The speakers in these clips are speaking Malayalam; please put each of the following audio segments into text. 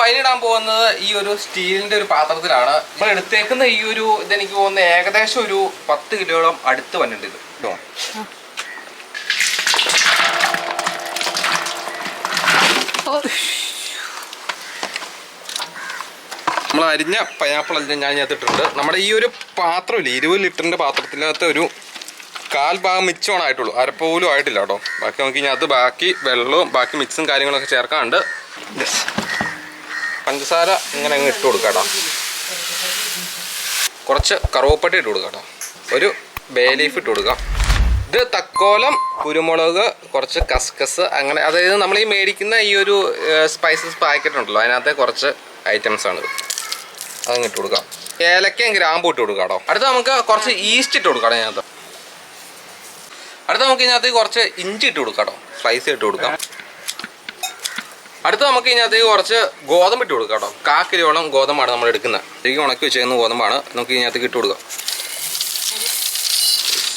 വൈനിടാൻ പോകുന്നത് ഈ ഒരു സ്റ്റീലിന്റെ ഒരു പാത്രത്തിലാണ്. നമ്മൾ എടുത്തേക്കുന്ന ഈ ഒരു ഇതെനിക്ക് പോകുന്ന ഏകദേശം ഒരു പത്ത് കിലോളം അടുത്ത് വന്നിട്ടുണ്ട് ഇത്. കേട്ടോ നമ്മൾ അരിഞ്ഞ പൈനാപ്പിൾ എല്ലാം ഞാൻ ഇതിട്ടിട്ടുണ്ട് നമ്മുടെ ഈ ഒരു പാത്രമില്ല ഇരുപത് ലിറ്ററിന്റെ പാത്രത്തിനകത്ത് ഒരു കാൽ ഭാഗം മിച്ചമാണ് ആയിട്ടുള്ളൂ. അരപ്പോലും ആയിട്ടില്ല കേട്ടോ. ബാക്കി നോക്കി കഴിഞ്ഞാൽ അത് ബാക്കി വെള്ളവും ബാക്കി മിക്സും കാര്യങ്ങളൊക്കെ ചേർക്കാണ്ട്. പഞ്ചസാര ഇങ്ങനെ അങ്ങ് ഇട്ട് കൊടുക്കാം കേട്ടോ. കുറച്ച് കറുവപ്പട്ട ഇട്ട് കൊടുക്കാം കേട്ടോ. ഒരു ബേ ലീഫ് ഇട്ട് കൊടുക്കാം. ഇത് തക്കോലം കുരുമുളക് കുറച്ച് കസ്കസ് അങ്ങനെ അതായത് നമ്മൾ ഈ മേടിക്കുന്ന ഈ ഒരു സ്പൈസസ് പാക്കറ്റ് ഉണ്ടല്ലോ അതിനകത്തെ കുറച്ച് ഐറ്റംസ് ആണിത് അതങ്ങ് ഇട്ട് കൊടുക്കാം. ഏലക്കയും ഗ്രാമ്പും ഇട്ട് കൊടുക്കാം കേട്ടോ. അടുത്ത നമുക്ക് കുറച്ച് ഈസ്റ്റ് ഇട്ട് കൊടുക്കാം അതിനകത്ത്. അടുത്ത നമുക്ക് ഇതിനകത്ത് കുറച്ച് ഇഞ്ചി ഇട്ട് കൊടുക്കാം കേട്ടോ. സ്ലൈസ് ഇട്ട് കൊടുക്കാം. അടുത്ത നമുക്ക് ഇതിനകത്ത് കുറച്ച് ഗോതമ്പ് ഇട്ട് കൊടുക്കാം കേട്ടോ. കാക്കിരിയോളം ഗോതമ്പാണ് നമ്മൾ എടുക്കുന്നത്. ശരിക്കും ഉണക്കി വെച്ചേക്കുന്ന ഗോതമ്പാണ്. നമുക്ക് ഇതിനകത്തേക്ക് ഇട്ട് കൊടുക്കാം.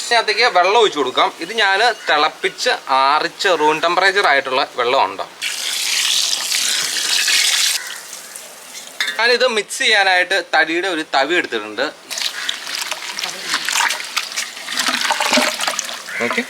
ഇതിനകത്തേക്ക് വെള്ളം ഒഴിച്ചു കൊടുക്കാം. ഇത് ഞാൻ തിളപ്പിച്ച് ആറിച്ച് റൂം ടെമ്പറേച്ചർ ആയിട്ടുള്ള വെള്ളമുണ്ടോ ഞാനിത് മിക്സ് ചെയ്യാനായിട്ട് തടിയുടെ ഒരു തവി എടുത്തിട്ടുണ്ട്. ഓക്കെ